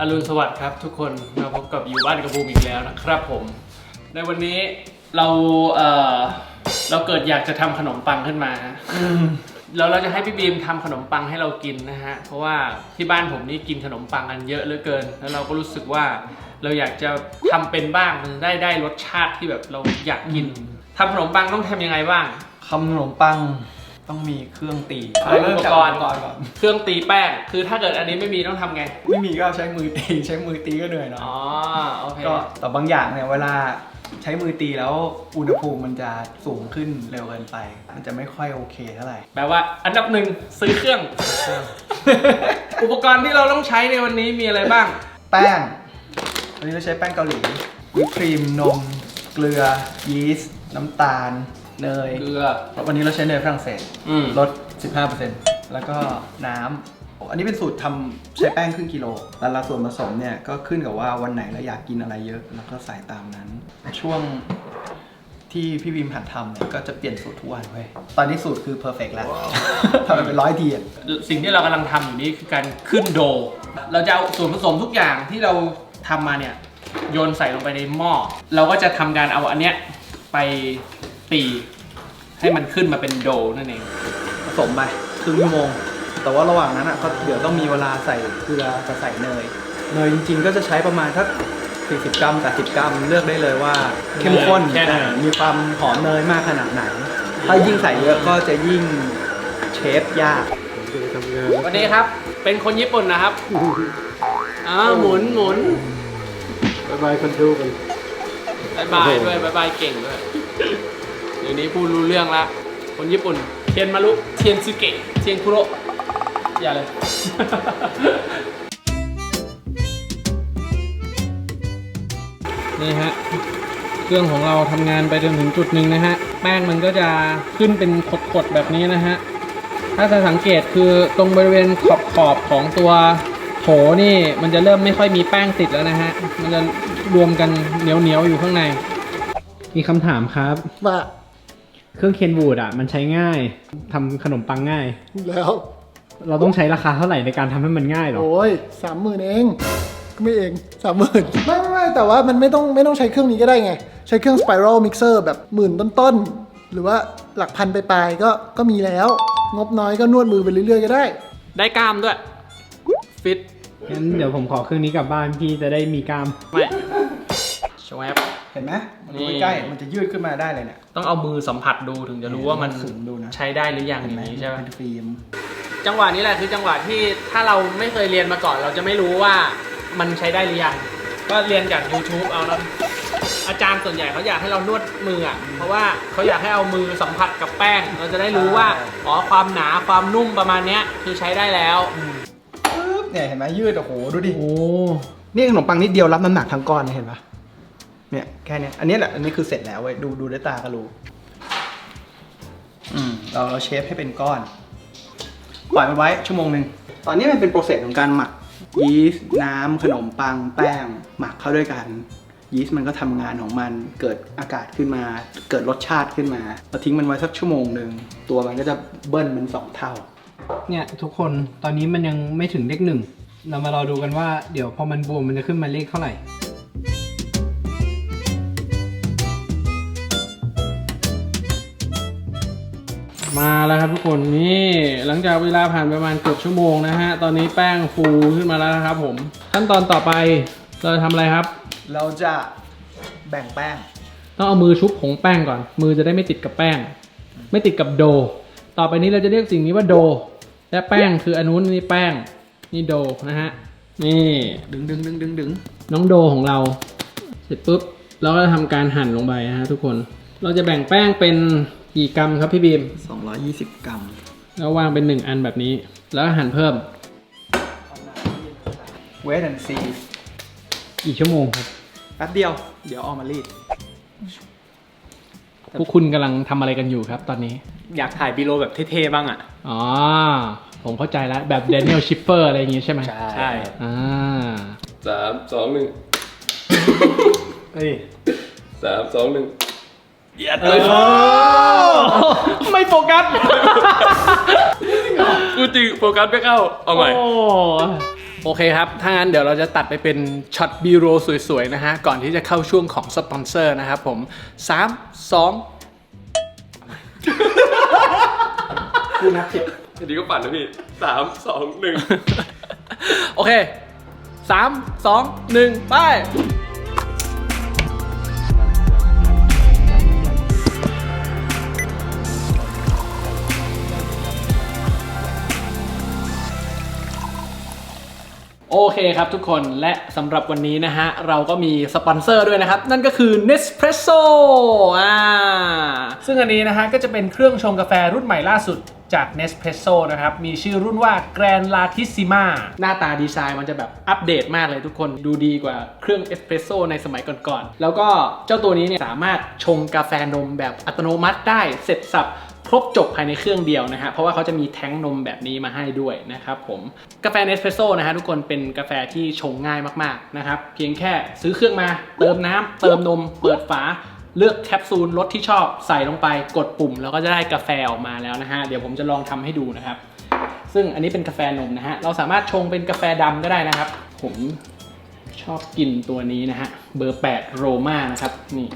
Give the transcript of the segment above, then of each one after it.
อรุณสวัสดิ์ครับทุกคนมาพบกับอยู่บ้านกับบูมอีกแล้วนะครับผม ในวันนี้เราเอ่อเราเกิดอยากจะทำขนมปังขึ้นมาฮะแล้วเราจะให้พี่บีมทำขนมปังให้เรากินนะฮะ เพราะว่าที่บ้านผมนี่กินขนมปังกันเยอะเหลือเกิน แล้วเราก็รู้สึกว่าเราอยากจะทำเป็นบ้างมันจะได้ได้รสชาติที่แบบเราอยากกินทำขนมปังต้องทำยังไงบ้าง คำขนมปัง ต้องมีเครื่องตีเอาอุปกรณ์เมจากอุปกรณ์ก่อน เครื่องตีแป้ง คือถ้าเกิดอันนี้ไม่มีต้องทำไง ไม่มีก็ใช้มือตี ใช้มือตีก็เหนื่อยหน่อยอ๋อ โอเค ก็แต่บางอย่างเนี่ยเวลาใช้มือตีแล้วอุณหภูมิมันจะสูงขึ้นเร็วเกินไป มันจะไม่ค่อยโอเคเท่าไหร่ แปลว่าอันดับหนึ่งซื้อเครื่อง อุปกรณ์ที่เราต้องใช้ในวันนี้มีอะไรบ้าง แป้งวันนี้เราใช้แป้งเกาหลีวิปครีมนม เกลือ ยีสต์ น้ำตาล เนยเกลือ วันนี้เราใช้เนยฝรั่งเศสอืมลด 15%แล้วก็น้ำอันนี้เป็นสูตรทำใช้แป้งครึ่งกิโล แต่ละส่วนผสมเนี่ย ก็ขึ้นกับว่าวันไหนเราอยากกินอะไรเยอะ แล้วก็ใส่ตามนั้น ช่วงที่พี่วิมหัดทำเนี่ยก็จะเปลี่ยนสูตรทุกวันเว้ย ตอนนี้สูตรคือเพอร์เฟกแล้วทำไปเป็นร้อยทีอะสิ่งที่เรากำลังทำอยู่นี้คือการขึ้นโด เราจะเอาส่วนผสมทุกอย่างที่เราทำมาเนี่ยโยนใส่ลงไปในหม้อ เราก็จะทำการเอาอันเนี้ยไป ตี ให้มันขึ้นมาเป็นโดนั่นเอง ผสมไปครึ่งชั่วโมง แต่ว่าระหว่างนั้นอะก็เดี๋ยวต้องมีเวลาใส่เกลือกับใส่เนย เนยจริง ๆ ก็จะใช้ประมาณสัก40 กรัมกับ10กรัมเลือกได้เลยว่าเข้มข้นแค่ไหน อ่ามีความหอมเนยมากขนาดไหน ถ้ายิ่งใส่เยอะก็จะยิ่งเชฟยาก วันนี้ครับ เป็นคนญี่ปุ่นนะครับอ้าวหมุนหมุนบายบายคนดูกัน บายบายด้วยบายบายเก่งด้วยเดี๋ยวนี้พูดรู้เรื่องละ คนญี่ปุ่น เทียนมารุ เทียนซึเกะ เทียนคุโระอย่าเลย นี่ฮะ เครื่องของเราทำงานไปจนถึงจุดหนึ่งนะฮะ แป้งมันก็จะขึ้นเป็นขดๆแบบนี้นะฮะ ถ้าจะสังเกตคือตรงบริเวณขอบขอบๆของตัวโถนี่มันจะเริ่มไม่ค่อยมีแป้งติดแล้วนะฮะ มันจะรวมกันเหนียวๆอยู่ข้างใน มีคำถามครับว่า เครื่องเคนวูดอะ มันใช้ง่ายทำขนมปังง่าย แล้วเราต้องใช้ราคาเท่าไหร่ในการทำให้มันง่ายเหรอ โอ้ยสามหมื่นเองก็ไม่เองสามหมื่นไม่ไม่ไม่แต่ว่ามันไม่ต้องไม่ต้องใช้เครื่องนี้ก็ได้ไง ใช้เครื่อง spiral mixer แบบหมื่นต้นๆ หรือว่าหลักพันปลายๆก็ก็มีแล้ว งบน้อยก็นวดมือไปเรื่อยๆก็ได้ ได้กล้ามด้วย ฟิต งั้นเดี๋ยวผมขอเครื่องนี้กลับบ้านพี่จะได้มีกล้าม ไม่ ชวบเห็นไหมมันดูนี่ใกล้ๆมันจะยืดขึ้นมาได้เลยเนี่ย ต้องเอามือสัมผัสดูถึงจะรู้ว่ามันขึงดูนะใช้ได้หรือยังเห็อนไหมย่างนี้ใช่ไหมเป็นฟิล์ม จังหวะนี้แหละคือจังหวะที่ถ้าเราไม่เคยเรียนมาก่อน เราจะไม่รู้ว่ามันใช้ได้หรือยัง ก็เรียนจาก YouTube เอาแล้วอาจารย์ส่วนใหญ่เขาอยากให้เรานวดมืออะ เพราะว่าเขาอยากให้เอามือสัมผัสกับแป้ง เราจะได้รู้ว่า อ๋อ ความหนา ความนุ่มประมาณเนี้ย คือใช้ได้แล้วปึ๊บเนี่ยเห็นไหมยืด โอ้โห ดูดิ โอ้ นี่ขนมปังนิดเดียวรับน้ำหนักทั้งก้อนเนี่ยเห็นปะ เนี่ยแค่เนี้ยอันนี้แหละอันนี้คือเสร็จแล้วเว้ยดูดูด้วยตาก็รู้อืมเราเราเชฟให้เป็นก้อนปล่อยมันไว้ชั่วโมงหนึ่งตอนนี้มันเป็นโปรเซสของการหมักยีสต์น้ำขนมปังแป้ง หมักเข้าด้วยกันยีสต์มันก็ทำงานของมันเกิดอากาศขึ้นมา เกิดรสชาติขึ้นมาเราทิ้งมันไว้สักชั่วโมงหนึ่งตัวมันก็จะเบิ้ลเป็นสองเท่า เนี่ยทุกคนตอนนี้มันยังไม่ถึงเลขหนึ่งเรามารอดูกันว่าเดี๋ยวพอมันบวมมันจะขึ้นมาเลขเท่าไหร่ มาแล้วครับทุกคนนี่หลังจากเวลาผ่านไปประมาณเกือบชั่วโมงนะฮะ ตอนนี้แป้งฟูขึ้นมาแล้วนะครับผม ขั้นตอนต่อไปเราจะทำอะไรครับ เราจะแบ่งแป้ง ต้องเอามือชุบผงแป้งก่อน มือจะได้ไม่ติดกับแป้ง ไม่ติดกับโด ต่อไปนี้เราจะเรียกสิ่งนี้ว่าโด และแป้งคืออนนุนนี่แป้ง นี่โดนะฮะ นี่ ดึงดึงดึงดึงดึงน้องโดของเรา เสร็จปุ๊บเราก็จะทำการหั่นลงไปนะฮะทุกคน เราจะแบ่งแป้งเป็น กี่กรัมครับพี่บีม 220 กรัม แล้ววางเป็นหนึ่งอันแบบนี้ แล้วก็หั่นเพิ่ม เวทแอนซีกี่ชั่วโมงครับ แป๊บเดียว เดี๋ยวเออกมารีด พวกคุณกำลังทำอะไรกันอยู่ครับตอนนี้ อยากถ่ายบีโลแบบเท่ๆบ้างอะ อ๋อ ผมเข้าใจแล้ว แบบเดนิเอลชิปเปอร์อะไรอย่างงี้ใช่ไหมใช่ อ่า สามสองหนึ่งเฮ้ย สามสองหนึ่ง ไม่โฟกัสกูจริงโฟกัสไม่เข้า เอาใหม่ โอ้โอเคครับ ถ้างั้นเดี๋ยวเราจะตัดไปเป็นช็อตบีโรสวยๆ นะฮะ ก่อนที่จะเข้าช่วงของสปอนเซอร์นะครับผม 3 2กูนับผิดทีนี้ก็ปั่นนะพี่สามสองหนึ่งโอเค 3 2 1 ไป โอเคครับทุกคนและสำหรับวันนี้นะฮะ เราก็มีสปอนเซอร์ด้วยนะครับ นั่นก็คือ Nespresso อ่าซึ่งอันนี้นะฮะ ก็จะเป็นเครื่องชงกาแฟรุ่นใหม่ล่าสุดจาก Nespresso นะครับ มีชื่อรุ่นว่า Grand Latissima หน้าตาดีไซน์มันจะแบบอัปเดตมากเลยทุกคนดูดีกว่าเครื่องเอสเปรสโซในสมัยก่อนๆ แล้วก็เจ้าตัวนี้เนี่ยสามารถชงกาแฟนมแบบอัตโนมัติได้เสร็จสับ ครบจบภายในเครื่องเดียวนะฮะเพราะว่าเขาจะมีแท้งนมแบบนี้มาให้ด้วยนะครับผมกาแฟเนสเ e รสโซ่นะฮะทุกคนเป็นกาแฟที่ชงง่ายมากๆนะครับเพียงแค่ซื้อเครื่องมาเติมน้ำเติมนม เปิดฝาเลือกแคปซูลรสที่ชอบใส่ลงไปกดปุ่ม แล้วก็จะได้กาแฟออกมาแล้วนะฮะเดี๋ยวผมจะลองทำให้ดูนะครับ ซึ่งอันนี้เป็นกาแฟนมนะฮะเราสามารถชงเป็นกาแฟดำก็ได้นะครับ ผมชอบกินตัวนี้นะฮะเบอร์ 8 โรมานะครับนี่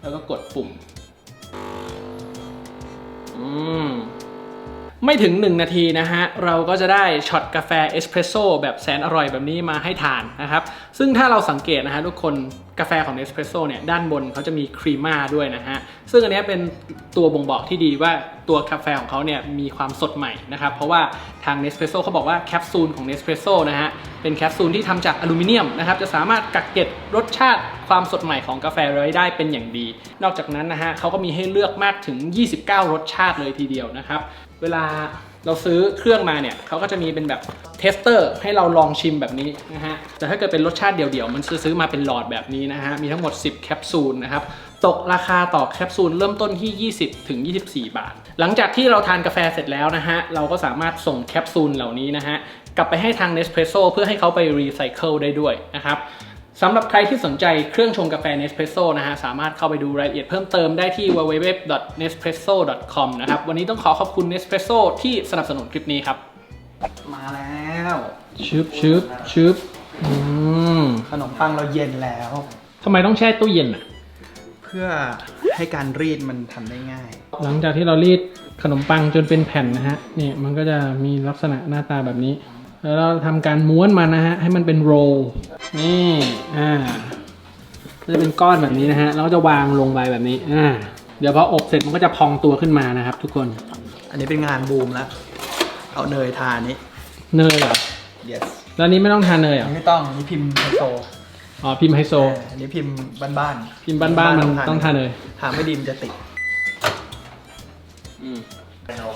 แล้วก็กดปุ่ม อืม ไม่ถึง 1 นาทีนะฮะ เราก็จะได้ช็อตกาแฟเอสเพรสโซ่แบบแสนอร่อยแบบนี้มาให้ทานนะครับ ซึ่งถ้าเราสังเกตนะฮะทุกคนกาแฟของเอสเพรสโซ่เนี่ย ด้านบนเขาจะมีครีม่าด้วยนะฮะ ซึ่งอันนี้เป็นตัวบ่งบอกที่ดีว่าตัวกาแฟของเขาเนี่ยมีความสดใหม่นะครับ เพราะว่าทาง Nespresso เขาบอกว่าแคปซูลของ Nespresso นะฮะ เป็นแคปซูลที่ทำจากอลูมิเนียมนะครับ จะสามารถกักเก็บรสชาติความสดใหม่ของกาแฟไว้ได้เป็นอย่างดี นอกจากนั้นนะฮะเขาก็มีให้เลือกมากถึง 29 รสชาติเลยทีเดียวนะครับ เวลาเราซื้อเครื่องมาเนี่ยเขาก็จะมีเป็นแบบเทสเตอร์ให้เราลองชิมแบบนี้นะฮะแต่ถ้าเกิดเป็นรสชาติเดี่ยวๆ มันจะซื้อมาเป็นหลอดแบบนี้นะฮะ มีทั้งหมด 10 แคปซูลนะครับ ตกราคาต่อแคปซูลเริ่มต้นที่ 20 ถึง 24 บาท หลังจากที่เราทานกาแฟเสร็จแล้วนะฮะ เราก็สามารถส่งแคปซูลเหล่านี้นะฮะ กลับไปให้ทาง Nespresso เพื่อให้เขาไปรีไซเคิลได้ด้วยนะครับ สำหรับใครที่สนใจเครื่องชงกาแฟ Nespresso นะฮะ สามารถเข้าไปดูรายละเอียดเพิ่มเติมได้ที่ www.nespresso.com นะครับ วันนี้ต้องขอขอบคุณ Nespresso ที่สนับสนุนคลิปนี้ครับ มาแล้วชึบชึบชึบอืมขนมปังเราเย็นแล้ว ทำไมต้องแช่ตู้เย็นอะ เพื่อให้การรีดมันทำได้ง่าย หลังจากที่เรารีดขนมปังจนเป็นแผ่นนะฮะ นี่มันก็จะมีลักษณะหน้าตาแบบนี้ แล้วเราทำการม้วนมันนะฮะ ให้มันเป็นโรลนี่อ่าก็จะเป็นก้อนแบบนี้นะฮะแล้วก็จะวางลงไปแบบนี้อ่าเดี๋ยวพออบเสร็จมันก็จะพองตัวขึ้นมานะครับ ทุกคนอันนี้เป็นงานบูมแล้ว เอาเนยทานี้ เนยเหรอ yes แล้วอันนี้ไม่ต้องทานเนยเหรอัอนนี้ไม่ต้องอันนี้พิมพ์ไฮโซอ๋อพิมพ์ไฮโซเอออันนี้พิมพ์บ้านๆพิมพ์บ้านๆมันต้องทานเนยทาไม่ดีมันจะติด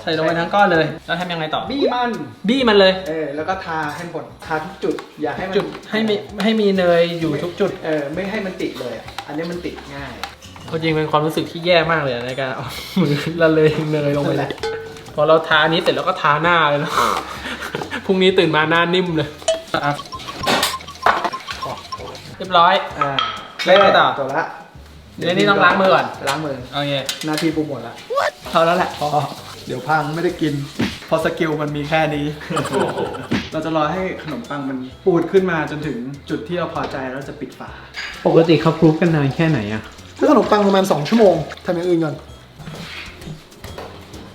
ใส่ลงไปทั้งก้อนเลย แล้วทำยังไงต่อ บี้มัน บี้มันเลย เออ แล้วก็ทาให้หมด ทาทุกจุด อย่าให้มันจุดให้มีให้มีเนยอยู่ทุกจุด เออ ไม่ให้มันติดเลยอะอันนี้มันติดง่ายเอาจริงเป็นความรู้สึกที่แย่มากเลยในการเอามือละเลยเนยลงไปเลยพอเราทาอันนี้เสร็จแล้วก็ทาหน้าเลยนะพรุ่งนี้ตื่นมาหน้านิ่มเลยอะเรียบร้อย อ่าเล่นไปต่อ ตัวละเดี๋ยวนี้ต้องล้างมือก่อน ล้างมือ โอเค หน้าที่ปูหมดละเท่านั้นแหละพอ เดี๋ยวพังไม่ได้กินพอสกิลมันมีแค่นี้ เราจะรอให้ขนมปังมันปูดขึ้นมาจนถึงจุดที่เราพอใจแล้วจะปิดฝา ปกติเขาคลุกกันนานแค่ไหนอะถ้าขนมปังประมาณ 2 ชั่วโมงทำอย่างอื่นก่อน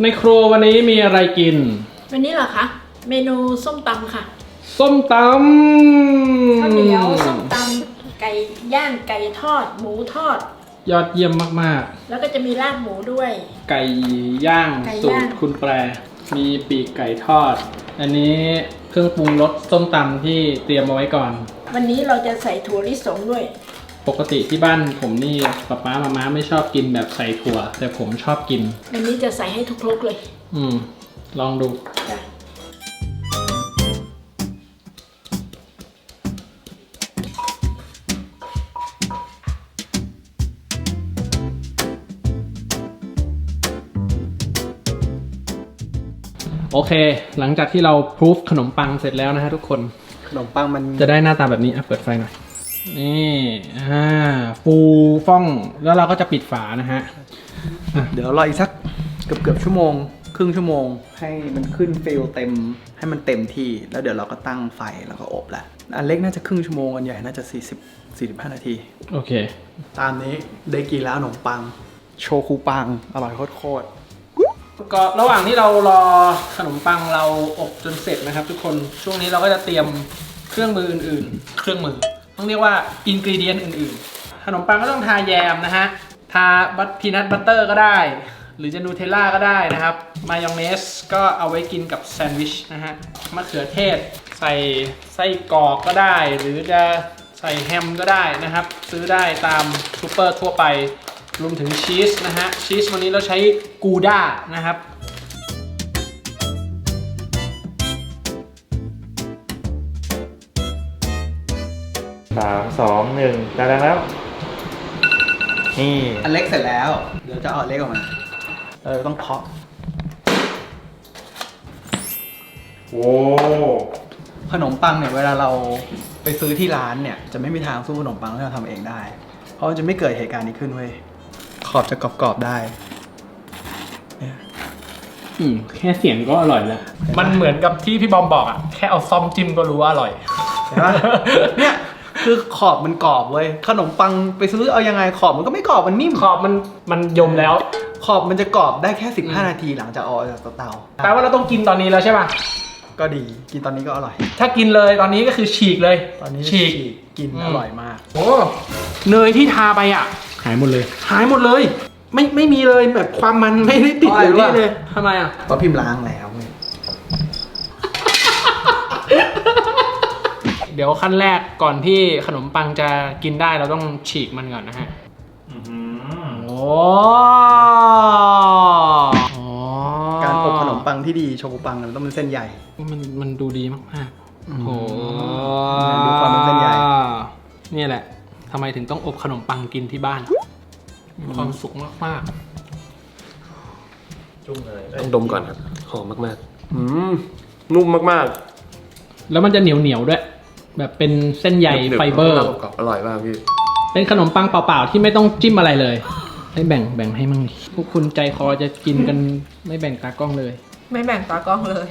ในครัววันนี้มีอะไรกิน วันนี้เหรอคะ เมนูส้มตำค่ะส้มตข้าวเหนียวส้มำตำไก่ย่างไก่ทอด หมูทอด ยอดเยี่ยมมากแล้วก็จะมีลาบหมูด้วย ๆ ไก่ย่างไก่สูย่าง ตรคุณแปร มีปีกไก่ทอด อันนี้เครื่องปรุงรสส้มตำที่เตรียมมาไว้ก่อน วันนี้เราจะใส่ถั่วลิสงด้วย ปกติที่บ้านผมนี่ป๊าป๊ามาม่าไม่ชอบกินแบบใส่ถั่ว แต่ผมชอบกิน วันนี้จะใส่ให้ทุกครกเลยอืม ลองดู จ้ะ โอเค หลังจากที่เราพรูฟขนมปังเสร็จแล้วนะฮะทุกคน ขนมปังมันจะได้หน้าตาแบบนี้อะเปิดไฟหน่อย นี่อ่าฟูฟ่อง แล้วเราก็จะปิดฝานะฮะเดี๋ยวรออีกสักเกือบเกือบๆชั่วโมงรึ่งชั่วโมง ให้มันขึ้นฟิลเต็ม ให้มันเต็มที่ แล้วเดี๋ยวเราก็ตั้งไฟแล้วก็อบแหละอันเล็กน่าจะครึ่งชั่วโมงอันใหญ่น่าจะ 40 45 นาที โอเค ตามนี้ได้กินแล้วขนมปัง โชคุปัง อร่อยโคตร ก็ระหว่างที่เรารอขนมปังเราอบจนเสร็จนะครับ ทุกคนช่วงนี้เราก็จะเตรียมเครื่องมืออื่นๆ เครื่องมือ ต้องเรียกว่าอินกรีเดียนอื่นๆ ขนมปังก็ต้องทาแยมนะฮะ ทาบัตพีนัทบัตเตอร์ก็ได้ หรือจะนูเทลล่าก็ได้นะครับ มายองเนสก็เอาไว้กินกับแซนด์วิชนะฮะ มะเขือเทศใส่ไส้กรอกก็ได้ หรือจะใส่แฮมก็ได้นะครับ ซื้อได้ตามซูเปอร์ทั่วไป รวมถึงชีสนะฮะชีสวันนี้เราใช้กูด้านะครับสามสองหนึ่งได้แล้ว นี่ๆอันเล็กเสร็จแล้ว เดี๋ยวจะเอาอันเล็กออกมา เออต้องเคาะโอ้ขนมปังเนี่ยเวลาเราไปซื้อที่ร้านเนี่ย จะไม่มีทางสู้ขนมปังที่เราทำเองได้ เพราะมันจะไม่เกิดเหตุการณ์นี้ขึ้นเว้ย ขอบจะกรอบๆได้ อืมแค่เสียงก็อร่อยแล้ว มันเหมือนกับที่พี่บอมบอกอะแค่เอาซ่อมจิ้มก็รู้ว่าอร่อยเห็นปะเนี่ยคือขอบมันกรอบเว้ยขนมปังไปซื้อเอายังไงขอบมันก็ไม่กรอบมันนิ่มขอบมันมันยมแล้ว ขอบมันจะกรอบได้แค่ 15 นาทีหลังจากเอาออกจากเตาแปลว่าเราต้องกินตอนนี้แล้วใช่ป่ะ ก็ดีกินตอนนี้ก็อร่อย ถ้ากินเลยตอนนี้ก็คือฉีกเลยตอนนี้ฉีกกินอืมอร่อยมาก โอ้เนยที่ทาไปอะ หายหมดเลย หายหมดเลย ไม่ไม่มีเลยแบบความมันไม่ได้ติดเพราะเลอะไรยรู้นี่ปะเลยทำไมอะเพราะพิมพ์ล้างแล้วเว้ยเดี๋ยวขั้นแรกก่อนที่ขนมปังจะกินได้เราต้องฉีกมันก่อนนะฮะโอ้อ๋อการอบขนมปังที่ดีโชกุปังมันต้องเป็นเส้นใหญ่ มันมันดูดีมากๆโอ้โหดูความเป็นเส้นใหญ่นี่แหละ ทำไมถึงต้องอบขนมปังกินที่บ้านมีความสุขมากต้องดมก่อนครับหอมมากๆอืมนุ่มมากๆ แล้วมันจะเหนียวเหนียวๆด้วย แบบเป็นเส้นๆใยหนึบๆไฟเบอร์กบๆอร่อยมากพี่ เป็นขนมปังเปล่าๆที่ไม่ต้องจิ้มอะไรเลย ให้แบ่งแบ่งให้มั่งดิพวกคุณใจคอจะกินกันไม่แบ่งตากล้องเลย ไม่แบ่งตากล้องเลย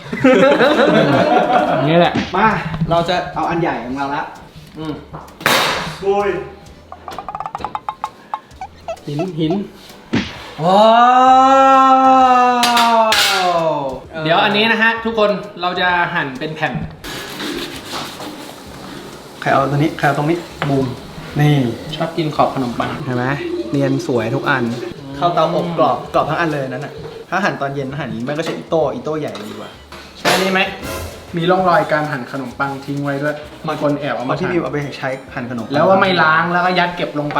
อย่างนี้แหละ มา เราจะเอาอันใหญ่ของเราละอืม โอ้ยหินหินว้าวเดี๋ยวอันนี้นะฮะ ทุกคนเราจะหั่นเป็นแผ่น ใครเอาตัวนี้ใครเอาตรงนี้บูมนี่ชอบกินขอบขนมปังเห็นไหมเนียนสวยทุกอัน เข้าเตาอบกรอบกรอบทั้งอันเลยนั่นน่ะถ้าหั่นตอนเย็นหั่นอย่างนี้มันก็ใช้อิโต้อิโต้ใหญ่ดีกว่าใช่นี่ไหม มีร่องรอยการหั่นขนมปังทิ้งไว้ด้วยบางคนแอบเอาเอามาที่หั่น บิวเอาไปใช้หั่นขนมปังแล้วว่าไม่ล้างแล้วก็ยัดเก็บลงไป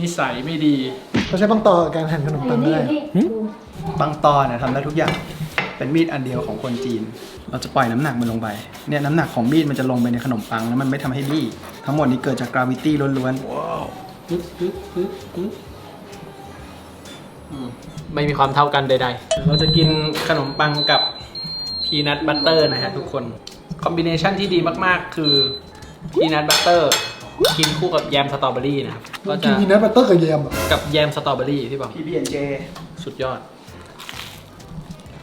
นิสัยไม่ดี เขาใช้ปังต่อกับการหั่นขนมปังก็ได้ปังตอนเนี่ยทำได้ทุกอย่าง เป็นมีดอันเดียวของคนจีน เราจะปล่อยน้ำหนักมันลงไป เนี่ยน้ำหนักของมีดมันจะลงไปในขนมปังแล้วมันไม่ทำให้บี้ทั้งหมดนี้เกิดจากกราวิตี้ล้วนๆปึ๊บปึ๊บปึ๊บปึ๊บอืมไม่มีความเท่ากันใดๆ เราจะกินขนมปังกับ พีนัทบัตเตอร์นะฮะทุกคน คอมบิเนชันที่ดีมากๆ คือพีนัทบัตเตอร์กินคู่กับแยมสตรอเบอรี่นะครับก็กิจะนพีนัทบัตเตอร์กับแยมเหรอกับแยมสตรอเบอรี่ที่บอก PB&J สุดยอด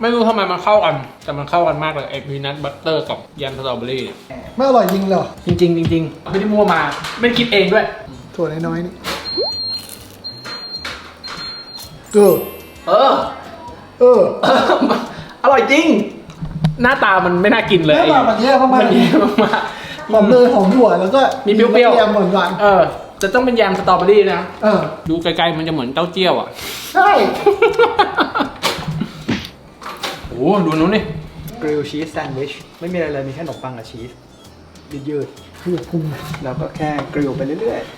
ไม่รู้ทำไมมันเข้ากัน แต่มันเข้ากันมากเลยไอ้พีนัทบัตเตอร์กับแยมสตรอเบอรี่ไม่อร่อยจริงเหรอจริงๆจริงๆไม่ได้มั่วมา ไม่ได้คิดเองด้วย ถั่วน้อยๆนี่เออเออ เออ อร่อยจริง หน้าตามันไม่น่ากินเลย หน้าตามันแย่มากๆ มันแย่มากหอมเนยหอมถั่วแล้วก็มีเปรี้ยวๆแยมหวานๆเออ จะต้องเป็นแยมสตรอเบอรี่นะ ๆเออดูไกลๆมันจะเหมือนเต้าเจี้ยวอะ ใช่โอ้ดูนู้นนี่กริลชีสแซนด์วิชไม่มีอะไรเลยมีแค่ขนมปังกับชีสยืดคือพุงๆแล้วก็แค่กริลไปเรื่อยๆ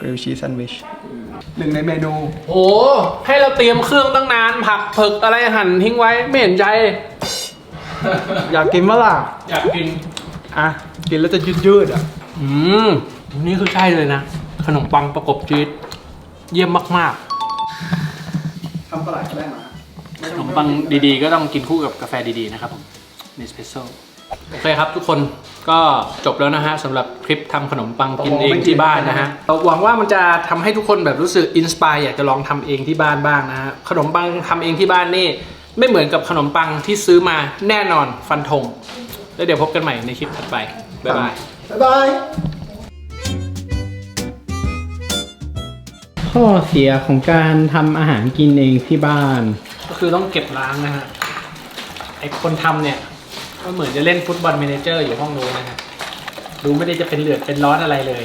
กริลชีสแซนด์วิช หนึ่งในเมนูโอ้ให้เราเตรียมเครื่องตั้งนาน ผักเผือกอะไรหั่นทิ้งไว้ไม่เห็นใจ อยากกินเมื่อล่ะ อยากกิน อะ กินแล้วจะยืดๆอะ อืม นี่คือใช่เลยนะ ขนมปังประกบชีสเยี่ยมมากทำตลาดก็ได้มา ๆ ขนมปังดีๆ ก็ต้องกินคู่กับกาแฟดีๆ นะครับผมเนสเพรสโซ่ โอเคครับทุกคนก็จบแล้วนะฮะสำหรับคลิปทำขนมปังกินเองโอ้โหที่บ้านนะฮะเราหวังว่ามันจะทำให้ทุกคนแบบรู้สึกอินสปายอยากจะลองทำเองที่บ้านบ้างนะฮะขนมปังทำเองที่บ้านนี่ไม่เหมือนกับขนมปังที่ซื้อมาแน่นอนฟันธงแล้วเดี๋ยวพบกันใหม่ในคลิปถัดไปบ๊ายบายบ๊ายบายข้อเสียของการทำอาหารกินเองที่บ้าน ก็คือต้องเก็บล้างนะฮะไอคนทำเนี่ย ก็เหมือนจะเล่นฟุตบอลเมเนเจอร์อยู่ห้องนู้นนะฮะดูไม่ได้จะเป็นเหลือดเป็นร้อนอะไรเลย